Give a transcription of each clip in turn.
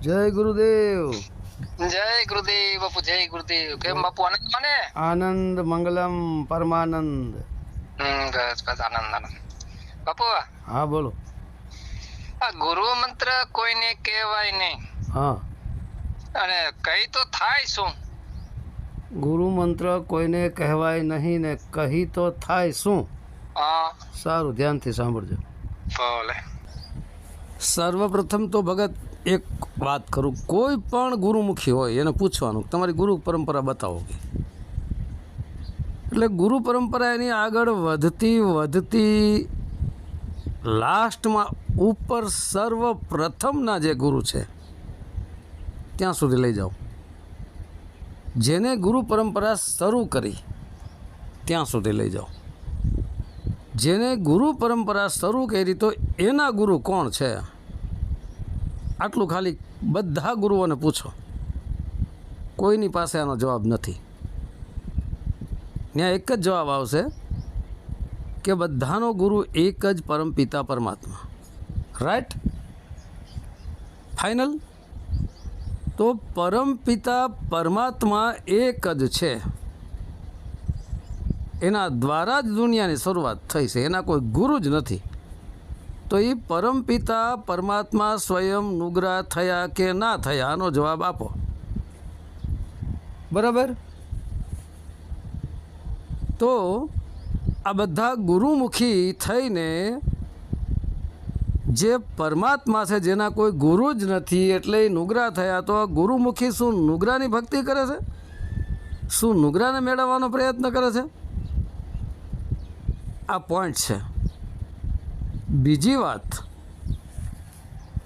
જય ગુરુદેવ. જય ગુરુદેવ બાપુ જય ગુરુદેવ. કેમ બાપુ આનંદ મને? આનંદ મંગલમ પરમાનંદ. બસ આનંદ આનંદ. બાપુ હા બોલો. આ ગુરુ મંત્ર કોઈને કહેવાય નહીં. હા. અને કહી તો થાય શું? ગુરુ મંત્ર કોઈને કહેવાય નહીં ને કહી તો થાય શું? હા. સારું ધ્યાનથી સાંભળજો. ભલે સર્વપ્રથમ તો ભગત એક વાત કરું, કોઈ પણ ગુરુમુખી હોય એને પૂછવાનું, તમારી ગુરુ પરંપરા બતાવો. એટલે ગુરુ પરંપરા એની આગળ વધતી વધતી લાસ્ટમાં ઉપર સર્વપ્રથમના જે ગુરુ છે, ત્યાં સુધી લઈ જાઓ. જેને ગુરુ પરંપરા શરૂ કરી, ત્યાં સુધી લઈ જાઓ. જેને ગુરુ પરંપરા શરૂ કરી તો એના ગુરુ કોણ છે? આટલું ખાલી બધા ગુરુઓને પૂછો. કોઈની પાસે આનો જવાબ નથી. ત્યાં એક જ જવાબ આવશે કે બધાનો ગુરુ એક જ પરમપિતા પરમાત્મા. રાઈટ ફાઇનલ તો પરમપિતા પરમાત્મા એક જ છે. એના દ્વારા જ દુનિયાની શરૂઆત થઈ છે. એના કોઈ ગુરુ જ નથી. તો એ પરમપિતા પરમાત્મા સ્વયં નુગ્રા થયા કે ના થયા? આનો જવાબ આપો. બરાબર? તો આ બધા ગુરુમુખી થઈને જે પરમાત્મા છે, જેના કોઈ ગુરુ જ નથી એટલે એ નુગ્રા થયા, તો આ ગુરુમુખી શું નુગ્રાની ભક્તિ કરે છે? શું નુગ્રાને મેળવવાનો પ્રયત્ન કરે છે? આ પોઈન્ટ છે. બીજી વાત,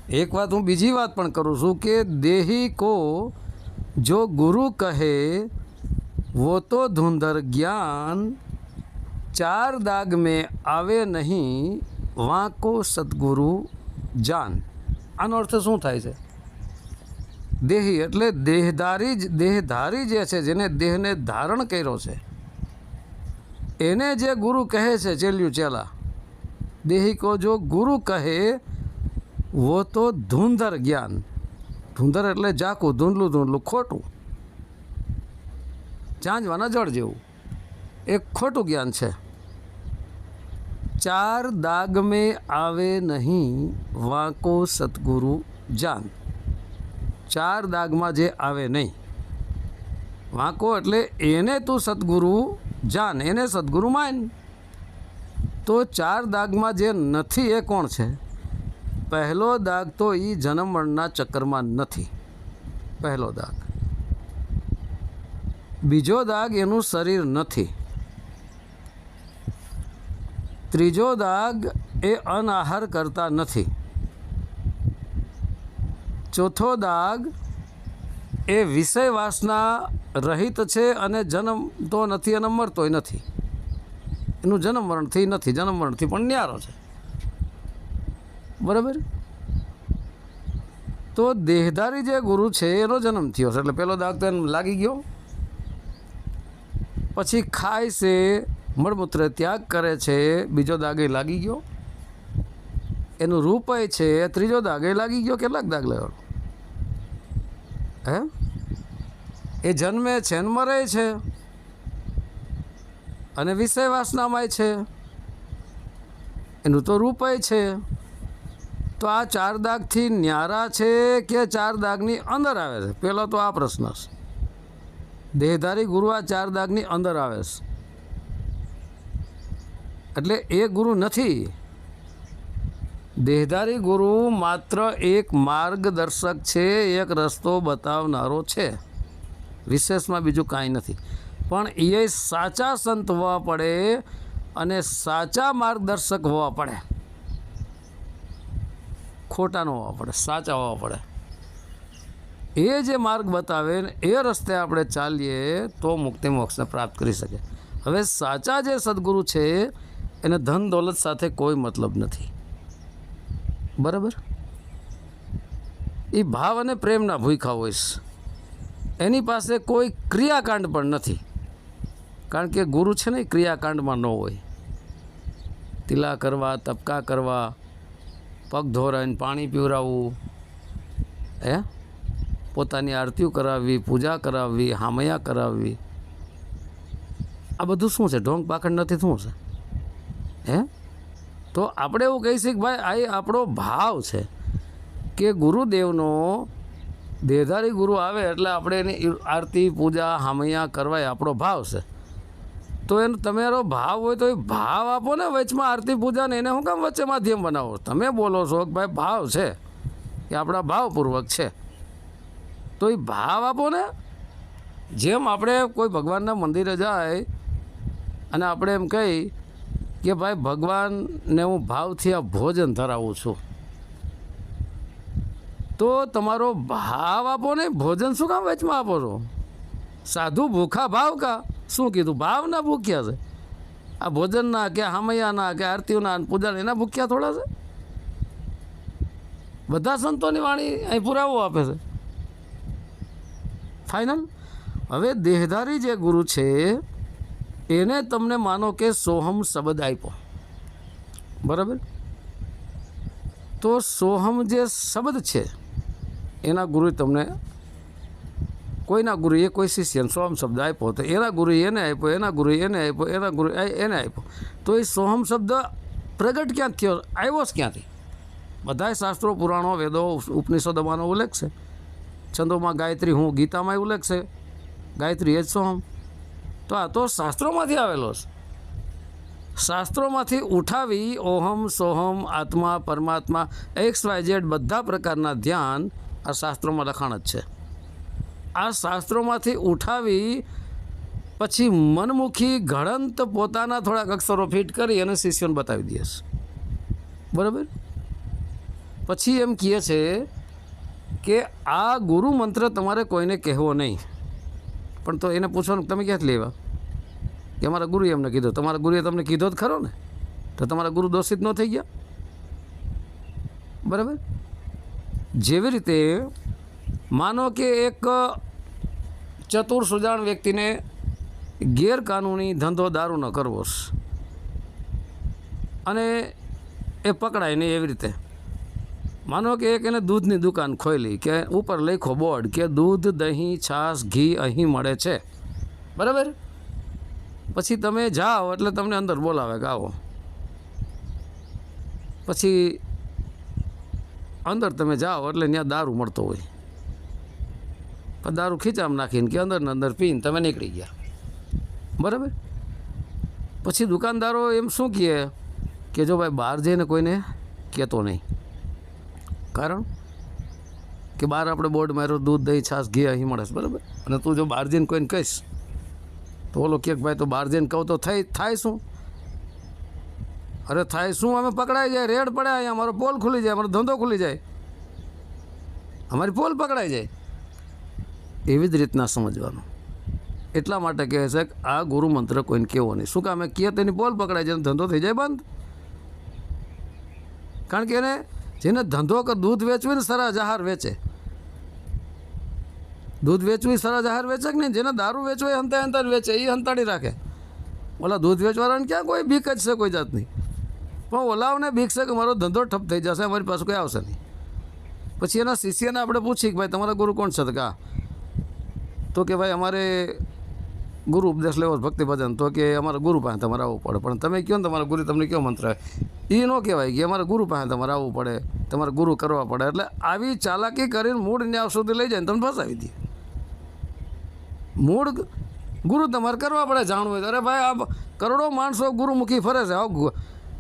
એક વાત હું બીજી વાત પણ કરું છું કે દેહી કો જો ગુરુ કહે, વો તો ધૂંધર જ્ઞાન, ચાર દાગ મેં આવે નહીં વાંકો સદગુરુ જાન. આનો અર્થ શું થાય છે? દેહી એટલે દેહધારી જ, દેહધારી જે છે, જેને દેહને ધારણ કર્યો છે, એને જે ગુરુ કહે છે, ચેલ્યું ચેલા દેહી को જો ગુરુ કહે, વો તો ધૂંધર જ્ઞાન. ધૂંધર એટલે જાકું, ધૂંધલું ધૂંધલું, ખોટું. ઝાંઝવાના જળ જેવું. એ ખોટું જ્ઞાન છે. ચાર દાગ મેં આવે નહીં, વાંકો સતગુરુ જાન. ચાર દાગમાં જે આવે નહીં. વાંકો એટલે એને તું સદગુરુ જાન, એને સદગુરુ માન. તો ચાર દાગમાં જે નથી એ કોણ છે? પહેલો દાગ તો એ જન્મણના ચક્કરમાં નથી. પહેલો દાગ. બીજો દાગ એનું શરીર નથી. ત્રીજો દાગ એ અનાહાર કરતા નથી. ચોથો દાગ એ વિષય વાસના રહિત છે અને જન્મ તો નથી અને મરતોય નથી. એનું જન્મ મરણથી નથી, જન્મ મરણથી પણ ન્યારો છે. બરાબર? તો દેહધારી જે ગુરુ છે, એનો જન્મ થયો છે. એટલે પેલો દાગ તો એને લાગી ગયો. પછી ખાય છે, મળમૂત્ર ત્યાગ કરે છે, બીજો દાગે લાગી ગયો. એનું રૂપય છે, ત્રીજો દાગે લાગી ગયો, કેટલાક દાગ લેવાનો? હે? એ જન્મે છે ને મરે છે. અને વિષય વાસનામાંય છે. એનું તો રૂપય છે. તો આ ચાર દાગથી ન્યારા છે કે ચાર દાગની અંદર આવે છે? પહેલો તો આ પ્રશ્ન છે. દેહધારી ગુરુ આ ચાર દાગની અંદર આવે છે. એટલે એ ગુરુ નથી. દેહધારી ગુરુ માત્ર એક માર્ગદર્શક છે, એક રસ્તો બતાવનારો છે. વિશેષમાં બીજું કાંઈ નથી. પણ એ સાચા સંત હોવા પડે અને સાચા માર્ગદર્શક હોવા પડે. ખોટા ન હોવા પડે, સાચા હોવા પડે. એ જે માર્ગ બતાવે ને એ રસ્તે આપણે ચાલીએ તો મુક્તિ મોક્ષને પ્રાપ્ત કરી શકે. હવે સાચા જે સદગુરુ છે, એને ધન દોલત સાથે કોઈ મતલબ નથી. બરાબર? એ ભાવ અને પ્રેમના ભૂખા હોઈશ. એની પાસે કોઈ ક્રિયાકાંડ પણ નથી. કારણ કે ગુરુ છે ને ક્રિયાકાંડમાં ન હોય. તિલા કરવા, તપકા કરવા, પગ ધોરાઈને પાણી પીવરાવવું હે? પોતાની આરતીઓ કરાવવી, પૂજા કરાવવી, હામયા કરાવવી. આ બધું શું છે? ઢોંગ પાખંડ નથી, શું છે? હે? તો આપણે એવું કહી છીએ કે ભાઈ, આ આપણો ભાવ છે કે ગુરુદેવનો દેહધારી ગુરુ આવે એટલે આપણે એની આરતી, પૂજા, હામૈયા કરવા આપણો ભાવ છે. તો એનો તમારો ભાવ હોય તો એ ભાવ આપો ને વચમાં આરતી પૂજા ને એને હું કામ વચ્ચે માધ્યમ બનાવો. તમે બોલો છો કે ભાઈ ભાવ છે, એ આપણા ભાવપૂર્વક છે. તો એ ભાવ આપો ને. જેમ આપણે કોઈ ભગવાનના મંદિરે જાય અને આપણે એમ કહી કે ભાઈ ભગવાનને હું ભાવથી આ ભોજન ધરાવું છું. તો તમારો ભાવ આપો ને, ભોજન શું કામ વચમાં આપો છો? સાધુ ભૂખા ભાવ કા? શું કીધું? ભાવના ભૂખ્યા છે. આ ભોજનના કે હામૈયાના કે આરતીઓના પૂજા એના ભૂખ્યા થોડા છે? બધા સંતોની વાણી અહીં પુરાવો આપે છે. ફાઇનલ હવે દેહધારી જે ગુરુ છે, એને તમને માનો કે સોહમ શબ્દ આપ્યો. બરાબર? તો સોહમ જે શબ્દ છે, એના ગુરુએ તમને કોઈના ગુરુએ કોઈ શિષ્યને સોહમ શબ્દ આપ્યો તો એના ગુરુએ એને આપ્યો, એના ગુરુએ એને આપ્યો, એના ગુરુ એને આપ્યો. તો એ સોહમ શબ્દ પ્રગટ ક્યાં થયો? આવ્યો જ ક્યાંથી? બધાય શાસ્ત્રો, પુરાણો, વેદો, ઉપનિષદોમાંનો ઉલ્લેખ છે. છંદોમાં ગાયત્રી હું ગીતામાં ઉલ્લેખ છે. ગાયત્રી એ જ સોહમ. તો આ તો શાસ્ત્રોમાંથી આવેલો છે. શાસ્ત્રોમાંથી ઉઠાવી ઓહમ, સોહમ, આત્મા, પરમાત્મા, એક્સ વાય ઝેડ બધા પ્રકારના ધ્યાન આ શાસ્ત્રોમાં લખાણ જ છે. આ શાસ્ત્રોમાંથી ઉઠાવી પછી મનમુખી ઘડંત પોતાના થોડાક અક્ષરો ફિટ કરી અને શિષ્યોને બતાવી દે છે. બરાબર? પછી એમ કહે છે કે આ ગુરુ મંત્ર તમારે કોઈને કહેવો નહીં. પણ તો એને પૂછવાનું, તમે ક્યાંથી લેવા? કે અમારા ગુરુએ એમને કીધો. તમારા ગુરુએ તમને કીધો જ ખરો ને? તો તમારા ગુરુ દોષિત ન થઈ ગયા? બરાબર? જેવી રીતે માનો કે એક ચતુર સુજાણ વ્યક્તિને ગેરકાનૂની ધંધો દારૂ ન કરવો અને એ પકડાય નહીં એવી રીતે. માનો કે એક એને દૂધની દુકાન ખોલી કે ઉપર લખો બોર્ડ કે દૂધ, દહીં, છાશ, ઘી અહીં મળે છે. બરાબર? પછી તમે જાઓ એટલે તમને અંદર બોલાવે કે આવો. પછી અંદર તમે જાઓ એટલે ત્યાં દારૂ મળતો હોય. પણ દારૂ ખીચામાં નાખીને કે અંદર ને અંદર પીને તમે નીકળી ગયા. બરાબર? પછી દુકાનદારો એમ શું કહે કે જો ભાઈ બહાર જઈને કોઈને કહેતો નહીં. કારણ કે બહાર આપણે બોર્ડ માર્યો, દૂધ, દહીં, છાશ, ઘી અહીં મળે છે, બરાબર? અને તું જો બહાર જઈને કોઈને કહીશ, તો ઓલો કે ભાઈ તો બહાર જઈને કહું તો થઈ, થાય શું? અરે થાય શું? અમે પકડાઈ જાય, રેડ પડે અહીંયા, અમારો પોલ ખુલી જાય, અમારો ધંધો ખુલી જાય. અમારી પોલ પકડાઈ જાય. એવી જ રીતના સમજવાનું. એટલા માટે કહે છે કે આ ગુરુ મંત્ર કોઈને કહેવો નહીં. શું કામ કહે તેની બોલ પકડાય જાય અને ધંધો થઈ જાય બંધ? કારણ કે એને જેને ધંધો કે દૂધ વેચવું ને સરા જહાર વેચે. દૂધ વેચવું સરા જહાર વેચે કે નહીં? જેને દારૂ વેચવો એ હંતા હંતા વેચે એ હંતાડી રાખે. ઓલા દૂધ વેચવાળાને ક્યાં કોઈ બીક જ છે કોઈ જાતની? પણ ઓલાઓને બીક છે કે મારો ધંધો ઠપ થઈ જશે, અમારી પાસે કોઈ આવશે નહીં. પછી એના શિષ્યને આપણે પૂછીએ કે ભાઈ, તમારા ગુરુ કોણ છે? કા તો કે ભાઈ અમારે ગુરુ ઉપદેશ લેવો ભક્તિ ભજન તો કે અમારા ગુરુ પાસે તમારે આવવું પડે. પણ તમે કહો ને તમારા ગુરુ, તમને કયો મંત્ર એ ન કહેવાય કે અમારા ગુરુ પાસે તમારે આવવું પડે. તમારે ગુરુ કરવા પડે. એટલે આવી ચાલાકી કરીને મૂળ ન્યાવ સુધી લઈ જાય ને તમને ફસાવી દે. મૂળ ગુરુ તમારે કરવા પડે જાણવું હોય અરે ભાઈ, આ કરોડો માણસો ગુરુમુખી ફરે છે. આવ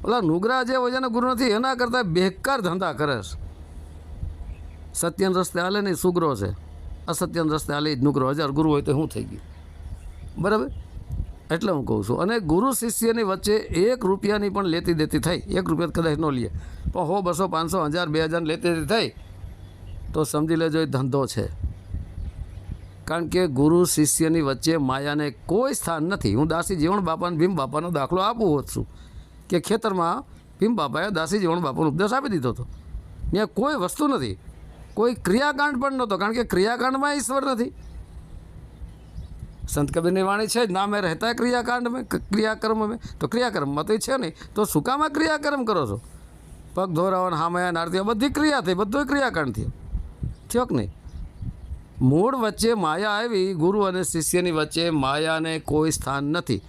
ઓલા નુગરા જે હોય છે ગુરુ નથી, એના કરતાં બેકાર ધંધા કરે છે. સત્યના રસ્તે હાલે નહીં, સુગરો છે. અસત્યના રસ્તે હાલે જ નુગરો હજાર ગુરુ હોય તો શું થઈ ગયું? બરાબર? એટલે હું કહું છું. અને ગુરુ શિષ્યની વચ્ચે એક રૂપિયાની પણ લેતી દેતી થઈ. એક રૂપિયા કદાચ ન લઈએ પણ હો, બસો, પાંચસો, હજાર, બે હજાર લેતી દેતી થઈ. તો સમજી લેજો, એ ધંધો છે. કારણ કે ગુરુ શિષ્યની વચ્ચે માયાને કોઈ સ્થાન નથી. હું દાસી જીવણ બાપાને, ભીમ બાપાનો દાખલો આપું હોત છું કે ખેતરમાં ભીમ બાપાએ દાસી જીવણ બાપાનો ઉપદેશ આપી દીધો હતો. ત્યાં કોઈ વસ્તુ નથી. કોઈ ક્રિયાકાંડ પણ નહોતો, કારણ કે ક્રિયાકાંડમાં ઈશ્વર નથી. સંત કબીરની વાણી છે ના, મેં રહેતા ક્રિયાકાંડ મેં ક્રિયાકર્મ મેં તો ક્રિયાકર્મમાં તો એ છે નહીં, તો શું કામ ક્રિયાકર્મ કરો છો? પગ ધોરાવન હામયા નારતી બધી ક્રિયા થઈ બધું ક્રિયાકાંડ થયું. થયો કે નહીં? મૂળ વચ્ચે માયા આવી, ગુરુ અને શિષ્યની વચ્ચે માયાને કોઈ સ્થાન નથી.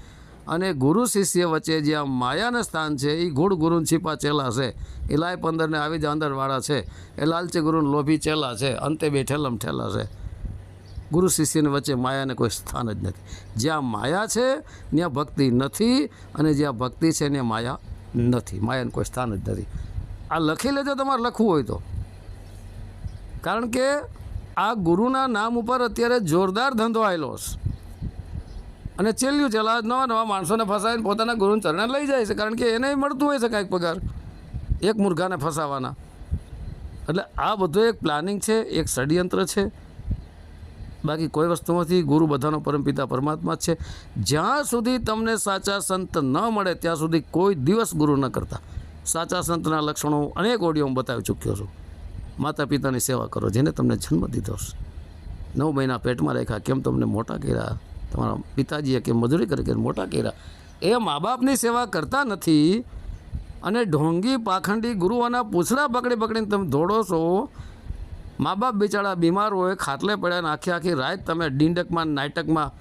અને ગુરુ શિષ્ય વચ્ચે જ્યાં માયાને સ્થાન છે એ ગુડ ગુરુન છીપા ચેલા છે. એ લાય પંદરને આવી જ અંદરવાળા છે. એ લાલચી ગુરુને લોભી ચેલા છે. અંતે બે ઠેલમ ઠેલા છે. ગુરુ શિષ્યની વચ્ચે માયાને કોઈ સ્થાન જ નથી. જ્યાં માયા છે, ત્યાં ભક્તિ નથી અને જ્યાં ભક્તિ છે, ત્યાં માયા નથી. માયાને કોઈ સ્થાન જ નથી. આ લખી લેજો તમારે લખવું હોય તો. કારણ કે આ ગુરુના નામ ઉપર અત્યારે જોરદાર ધંધો આવેલો છે અને ચેલ્યું ચલા નવા નવા માણસોને ફસાવીને પોતાના ગુરુને ચરણે લઈ જાય છે, કારણ કે એને મળતું હોય છે કાંઈક પગાર, એક મુર્ગાને ફસાવાના. એટલે આ બધું એક પ્લાનિંગ છે, એક ષડયંત્ર છે. બાકી કોઈ વસ્તુમાંથી ગુરુ બધાનો પરમપિતા પરમાત્મા છે. જ્યાં સુધી તમને સાચા સંત ન મળે, ત્યાં સુધી કોઈ દિવસ ગુરુ ન કરતા. સાચા સંતના લક્ષણો અનેક ઓડિયો હું બતાવી ચૂક્યો છું. માતા પિતાની સેવા કરો, જેને તમને જન્મ દીધો છે નવ મહિના પેટમાં રાખ્યા, કેમ તમને મોટા કર્યા? તમારા પિતાજીએ કે મજૂરી કરી કરીને મોટા કર્યા. એ મા બાપની સેવા કરતા નથી અને ઢોંગી પાખંડી ગુરુઓના પૂછડા પકડી પકડીને તમે દોડો છો મા બાપ બિચારા બીમાર હોય, ખાટલે પડ્યા ને આખી આખી રાત તમે ડીંડકમાં નાટકમાં,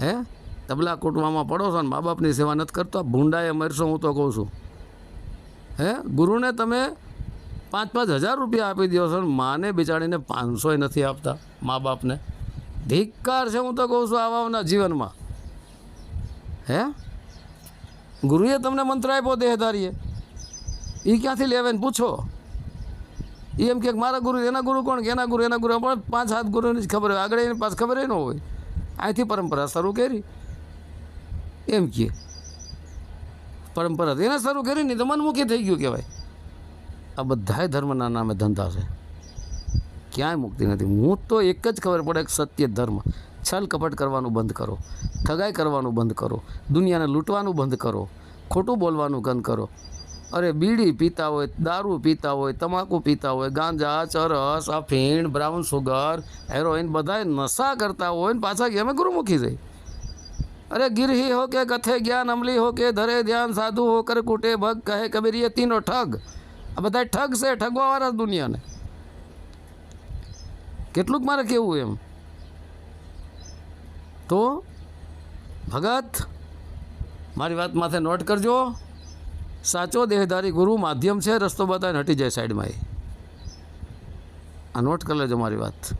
હે? તબલા કૂટવામાં પડો છો ને મા બાપની સેવા નથી કરતો, ભૂંડાએ મરશો હું તો કહું છું. હે? ગુરુને તમે પાંચ પાંચ હજાર રૂપિયા આપી દો છો માને બિચારીને પાંચસોય નથી આપતા મા બાપને ધિક્કાર છે, હું તો કહું છું આવાના જીવનમાં. હે? ગુરુએ તમને મંત્ર આપ્યો દેહધારીએ. એ ક્યાંથી લેવે ને પૂછો? એ એમ કે મારા ગુરુ, એના ગુરુ કોણ? કે એના ગુરુ એના ગુરુ. પણ પાંચ સાત ગુરુની જ ખબર હોય. આગળ એની પાસ ખબર ન હોય. અહીંથી પરંપરા શરૂ કરી. એમ કે. પરંપરા એને શરૂ કરી નહીં તો મનમુખી થઈ ગયું કહેવાય. આ બધાય ધર્મના નામે ધંધા છે. ક્યાંય મુક્તિ નથી. હું તો એક જ ખબર પડે કે સત્ય ધર્મ. છલ કપટ કરવાનું બંધ કરો. ઠગાઈ કરવાનું બંધ કરો. દુનિયાને લૂંટવાનું બંધ કરો. ખોટું બોલવાનું બંધ કરો. અરે બીડી પીતા હોય, દારૂ પીતા હોય, તમાકુ પીતા હોય, ગાંજા, ચરસ, આ બ્રાઉન સુગર હેરોઇન બધા નશા કરતા હોય ને પાછા ગમે ગુરુમુખી જાય અરે ગિરહી હો કે કથે જ્ઞાન, અમલી હો કે ધરે ધ્યાન, સાધુ હો કર કુટે ભગ, કહે કબીરીએ તીનો ઠગ. આ બધા ઠગ છે, ઠગવાવાળા દુનિયાને. કેટલુંક મારે કેવું એમ? તો ભગત, મારી વાત માથે નોટ કરજો. સાચો દેહધારી ગુરુ માધ્યમ છે, રસ્તો બતાવીને હટી જાય સાઈડમાં એ. આ નોટ કરી લેજો મારી વાત.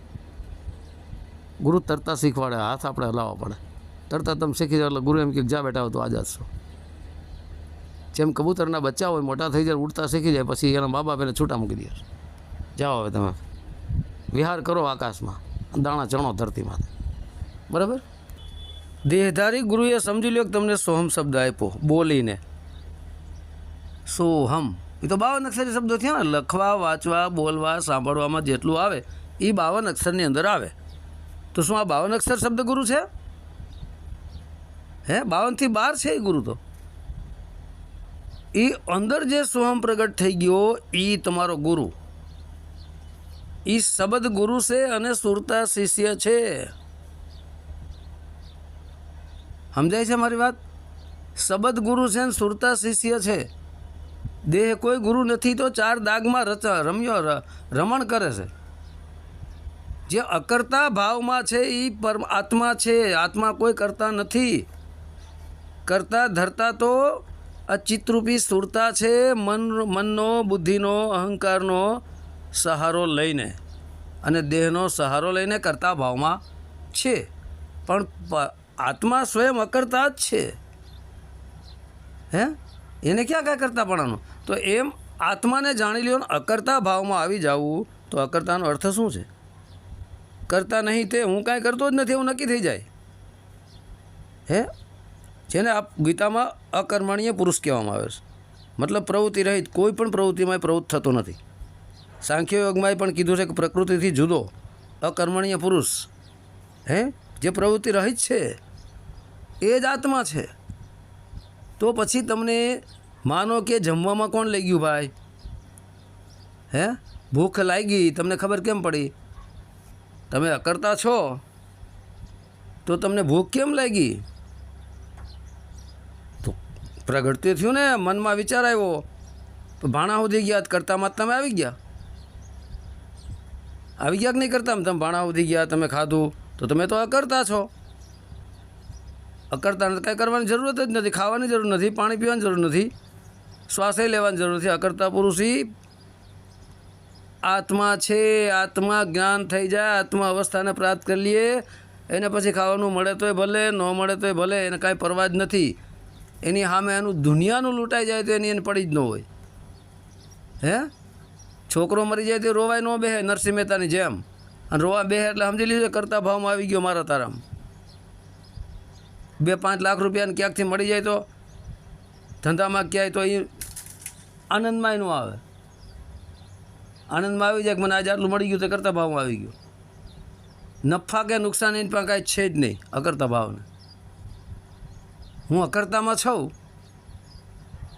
ગુરુ તરતા શીખવાડે, હાથ આપણે હલાવવા પડે. તરતા તમે શીખી જાઓ એટલે ગુરુ એમ કે, જા બેઠા હો તો આ જશો જેમ કબૂતરના બચ્ચા હોય, મોટા થઈ જાય, ઉડતા શીખી જાય, પછી એના મા બાપ એને છૂટા મૂકી દે. જાઓ હવે તમે. વિહાર કરો આકાશમાં, દાણા ચણો ધરતીમાં. બરાબર? દેહધારી ગુરુએ સમજી લ્યો કે તમને સોહમ શબ્દ આપ્યો, બોલીને. સોહમ. એ તો બાવન અક્ષરી શબ્દો થયા લખવા, વાંચવા, બોલવા, સાંભળવામાં જેટલું આવે એ બાવન અક્ષરની અંદર આવે. તો શું આ બાવન અક્ષર શબ્દ ગુરુ છે? હે બાવનથી બાર છે એ ગુરુ તો? એ અંદર જે સોહમ પ્રગટ થઈ ગયો એ તમારો ગુરુ. એ શબ્દ ગુરુ છે અને સુરતા શિષ્ય છે. સમજાય છે મારી વાત? શબ્દ ગુરુ છે ને સુરતા શિષ્ય છે. દેહ કોઈ ગુરુ નથી તો ચાર દાગમાં રચા, રમ્યો રમણ કરે છે. જે અકર્તા ભાવમાં છે એ પરમ આત્મા છે. આત્મા કોઈ કરતા નથી. કરતા ધરતા તો આ ચિત્તરૂપી સુરતા છે, મન, મનનો, બુદ્ધિનો, અહંકારનો સહારો લઈને અને દેહનો સહારો લઈને કરતા ભાવમાં છે. પણ આત્મા સ્વયં અકર્તા જ છે. હે? એને ક્યાં ક્યાં કરતા પણાનું તો એમ આત્માને જાણી લ્યો અકર્તા ભાવમાં આવી જવું, તો અકર્તાનો અર્થ શું છે? કરતા નહીં તે હું કાંઈ કરતો જ નથી, એવું નક્કી થઈ જાય. હે? જેને આ ગીતામાં અકર્મણીય પુરુષ કહેવામાં આવે છે. મતલબ પ્રવૃત્તિ રહિત કોઈ પણ પ્રવૃત્તિમાં પ્રવૃત્ત થતો નથી. સાંખ્ય યોગમાં પણ કીધું છે કે પ્રકૃતિથી જુદો, અકર્મણીય પુરુષ, હે, જે પ્રવૃત્તિ રહિત છે, એ જ આત્મા છે. તો પછી તમને માનો કે જમવામાં કોણ લઈ ગયું ભાઈ? હે, ભૂખ લાગી, તમને ખબર કેમ પડી? તમે અકર્તા છો, તો તમને ભૂખ કેમ લાગી? તો પ્રગટતી થયું ને, મનમાં વિચાર આવ્યો, તો ભાણા સુધી ગયા, કરતામાં તમે આવી ગયા. આવી ગયા કે નહીં કરતા? તમે ભાણા ઉધી ગયા, તમે ખાધું, તો તમે તો અકર્તા છો. અકર્તા કાંઈ કરવાની જરૂરત જ નથી, ખાવાની જરૂર નથી, પાણી પીવાની જરૂર નથી, શ્વાસે લેવાની જરૂર નથી. અકર્તા પુરુષી આત્મા છે, આત્મા જ્ઞાન થઈ જાય, આત્મા અવસ્થાને પ્રાપ્ત કરી લઈએ એને પછી ખાવાનું મળે તોય ભલે, ન મળે તોય ભલે, એને કાંઈ પરવા જ નથી. એની સામે એનું દુનિયાનું લૂંટાઈ જાય તો એની એને પડી જ ન હોય. હે? છોકરો મરી જાય તો રોવાય ન બેહે, નરસિંહ મહેતાની જેમ. અને રોવા બેહે એટલે સમજી લીધું કરતા ભાવમાં આવી ગયો મારા તારામાં. બે પાંચ લાખ રૂપિયાને ક્યાંકથી મળી જાય તો? ધંધામાં ક્યાંય તો એ આનંદમાં ન આવે. આનંદમાં આવી જાય કે મને આજે આટલું મળી ગયું તો કરતા ભાવમાં આવી ગયું. નફા કે નુકસાન એની પણ કાંઈ છે જ નહીં, અકર્તા ભાવને. હું અકર્તામાં છું.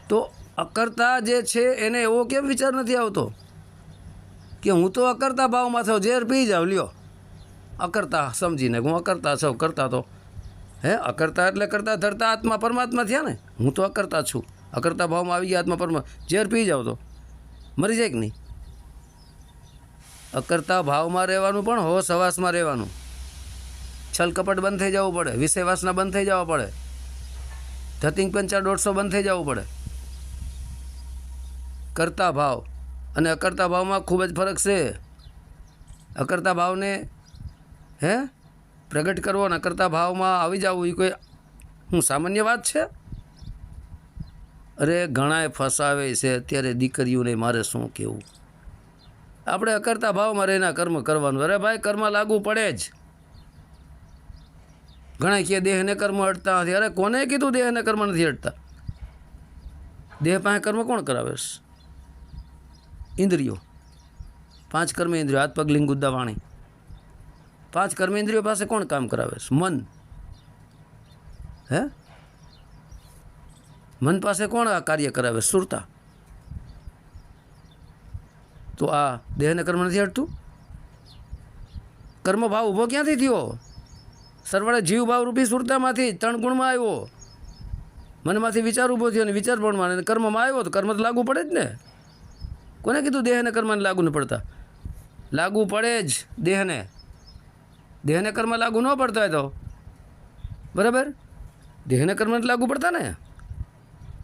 તો અકર્તા જે છે, એને એવો કેમ વિચાર નથી આવતો? કે હું તો અકર્તા ભાવમાં થયો, ઝેર પી જાવ, લ્યો. અકર્તા સમજીને, હું અકર્તા છું, કરતા તો. હે, અકર્તા એટલે કરતા ધરતા આત્મા પરમાત્મા થયા ને? હું તો અકર્તા છું. અકર્તા ભાવમાં આવી ગયા આત્મા પરમા ઝેર પી જાવ તો. મરી જાય કે નહીં? અકર્તા ભાવમાં રહેવાનું પણ હોશ હવાસમાં રહેવાનું. છલ કપટ બંધ થઈ જવું પડે. વિષય વાસના બંધ થઈ જવા પડે. ધતિંગ પંચા દોઢસો બંધ થઈ જવું પડે. કરતા ભાવ. અને અકર્તા ભાવમાં ખૂબ જ ફરક છે. અકર્તા ભાવને, હે? પ્રગટ કરવો અને અકર્તા ભાવમાં આવી જવું એ કોઈ, હું સામાન્ય વાત છે? અરે, ઘણાએ ફસાવે છે, અત્યારે દીકરીઓને મારે શું કહેવું? આપણે અકર્તા ભાવમાં રહીને કર્મ કરવાનું. અરે ભાઈ, કર્મ લાગુ પડે જ. ઘણા કહે, દેહને કર્મ અટતા નથી. અરે, કોને કીધું દેહને કર્મ નથી અટતા? દેહ પાસે કર્મ કોણ કરાવે છે? ઇન્દ્રિયો. પાંચ કર્મેન્દ્રિયો હાથ, પગ, લિંગ, ગુદ્દા, વાણી. પાંચ કર્મેન્દ્રિયો પાસે કોણ કામ કરાવે છે? મન. હે? મન પાસે કોણ આ કાર્ય કરાવે? સુરતા. તો આ દેહને કર્મ નથી હટતું? કર્મ ભાવ ઊભો ક્યાંથી થયો? સરવાળે જીવભાવ રૂપી સુરતામાંથી ત્રણ ગુણમાં આવ્યો. મનમાંથી વિચાર ઊભો થયો અને વિચાર પણ અને કર્મમાં આવ્યો તો કર્મ તો લાગુ પડે જ ને. કોને કીધું દેહને કર્મને લાગુ ન પડતા? લાગુ પડે જ દેહને. દેહને કર્મ લાગુ ન પડતા હોય તો? બરાબર? દેહને કર્મ લાગુ પડતા ને?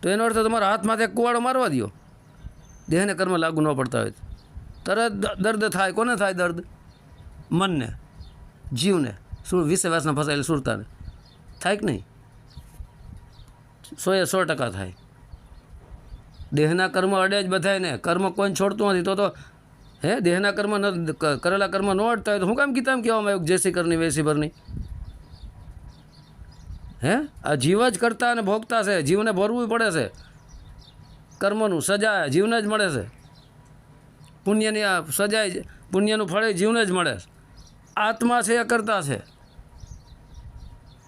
તો એનો અર્થ તમારા હાથમાંથી એક કુવાડો મારવા દો દેહને કર્મ લાગુ ન પડતા હોય તરત દર્દ થાય. કોને થાય દર્દ? મનને. જીવને. શું વિશ્વાસના ફસાયેલ સુરતાને? થાય કે નહીં? સો એ સો ટકા થાય. દેહના કર્મ અડે જ બધાયને. કર્મ કોઈને છોડતું નથી, તો તો, હે, દેહના કર્મ ન કરેલા કર્મ ન અડતા હોય તો હું કામ ગીતામાં કહેવામાં આવ્યું જેસી કરની, વેસી ભરની? હે? આ જીવ જ કરતા અને ભોગતા છે, જીવને ભરવું પડે છે. કર્મનું સજા જીવને જ મળે છે. પુણ્યની આ સજાય જ- પુણ્યનું ફળ જીવને જ મળે આત્મા છે, એ કરતા છે.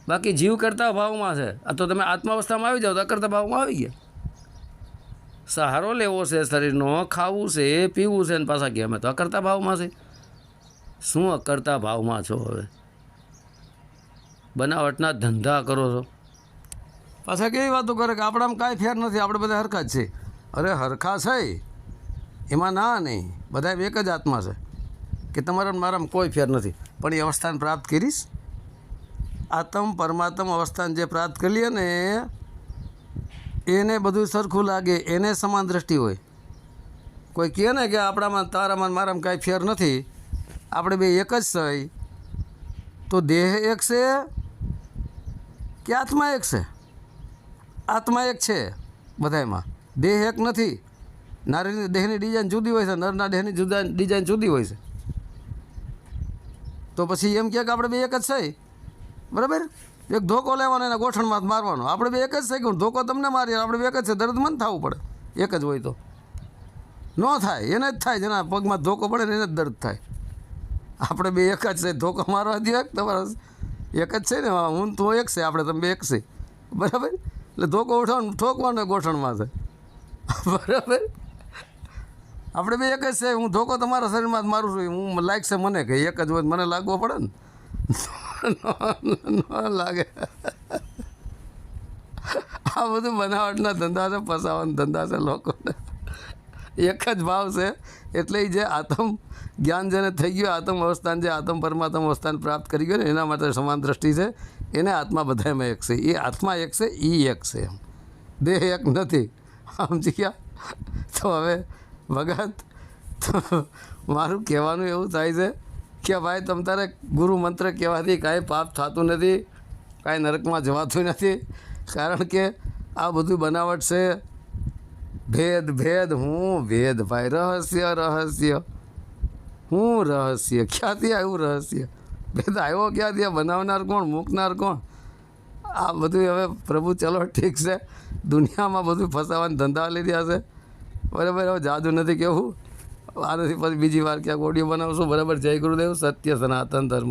બાકી જીવ કરતા ભાવમાં છે. આ તો તમે આત્માવસ્થામાં આવી જાઓ તો અકર્તા ભાવમાં આવી ગયા. સહારો લેવો છે શરીરનો ખાવું છે, પીવું છે ને પાછા કે અમે તો અકર્તા ભાવમાં છે શું અકર્તા ભાવમાં છો હવે? બનાવટના ધંધા કરો છો. પાછા કેવી વાતો કરે કે આપણામાં કાંઈ ફેર નથી, આપણે બધા હરખા જ છે અરે હરખા છે? એમાં ના નહીં. બધા એક જ આત્મા છે કે તમારા મારામાં કોઈ ફેર નથી. પણ એ અવસ્થાન પ્રાપ્ત કરીશ? આત્મ પરમાત્મ અવસ્થાન જે પ્રાપ્ત કરીએ ને એને બધું સરખું લાગે, એને સમાન દ્રષ્ટિ હોય. કોઈ કહે ને કે આપણામાં તારામાં મારામાં કાંઈ ફેર નથી, આપણે બે એક જ છે તો દેહ એક છે કે આત્મા એક છે? આત્મા એક છે બધામાં દેહ એક નથી. નારીની દેહની ડિઝાઇન જુદી હોય છે, નરના દેહની જુદા ડિઝાઇન જુદી હોય છે. તો પછી એમ કહે કે આપણે બે એક જ છે બરાબર? એક ધોકો લેવાનો એના ગોઠણમાં મારવાનો. આપણે બે એક જ કે ધોકો તમને મારીએ, આપણે બે એક જ છે દર્દ થવું પડે. એક જ હોય તો. ન થાય, એને જ થાય, જેના પગમાં ધોકો પડે ને એને જ દર્દ થાય. આપણે બે એક જ છે, ધોકો મારવા દો એક તમારા એક જ છે ને, હું તો એક છે, આપણે તમે બે એક છે. બરાબર? એટલે ધોકો ઉઠાવવાનું ઠોકવાનો ગોઠણમાં છે. બરાબર? આપણે બે એક જ છે, હું ધોકો તમારા શરીરમાં જ મારું છું. હું લાયક છે મને કે, એક જ હોય મને લાગવો પડે ને. ન લાગે. આ બધું બનાવટના ધંધા છે, ફસાવાના ધંધા છે લોકોને. એક જ ભાવ છે, એટલે જે આતમ જ્ઞાન જેને થઈ ગયું, આતમ અવસ્થાન જે આતમ પરમાત્મ અવસ્થાન પ્રાપ્ત કરી ગયું ને, એના માટે સમાન દ્રષ્ટિ છે, એને આત્મા બધામાં એક છે. એ આત્મા એક છે એ એક છે એમ. દેહ એક નથી. સમજી ગયા? તો હવે ભગત મારું કહેવાનું એવું થાય છે કે ભાઈ, તમ તારે ગુરુ મંત્ર કહેવાથી કાંઈ પાપ થતું નથી, કાંઈ નરકમાં જવાતું નથી. કારણ કે આ બધું બનાવટ છે, ભેદ ભેદ, હું, ભેદ ભાઈ, રહસ્ય રહસ્ય. હું, રહસ્ય. ક્યાંથી આવ્યું રહસ્ય? ભેદ આવ્યો ક્યાંથી? બનાવનાર કોણ? મૂકનાર કોણ? આ બધું હવે પ્રભુ, ચલો, ઠીક છે. દુનિયામાં બધું ફસાવાના ધંધા લીધા છે. બરાબર, હવે જાદુ નથી કેવું. આનાથી પછી બીજી વાર ક્યાંક ઓડિયો બનાવશું બરાબર? જય ગુરુદેવ સત્ય સનાતન ધર્મ.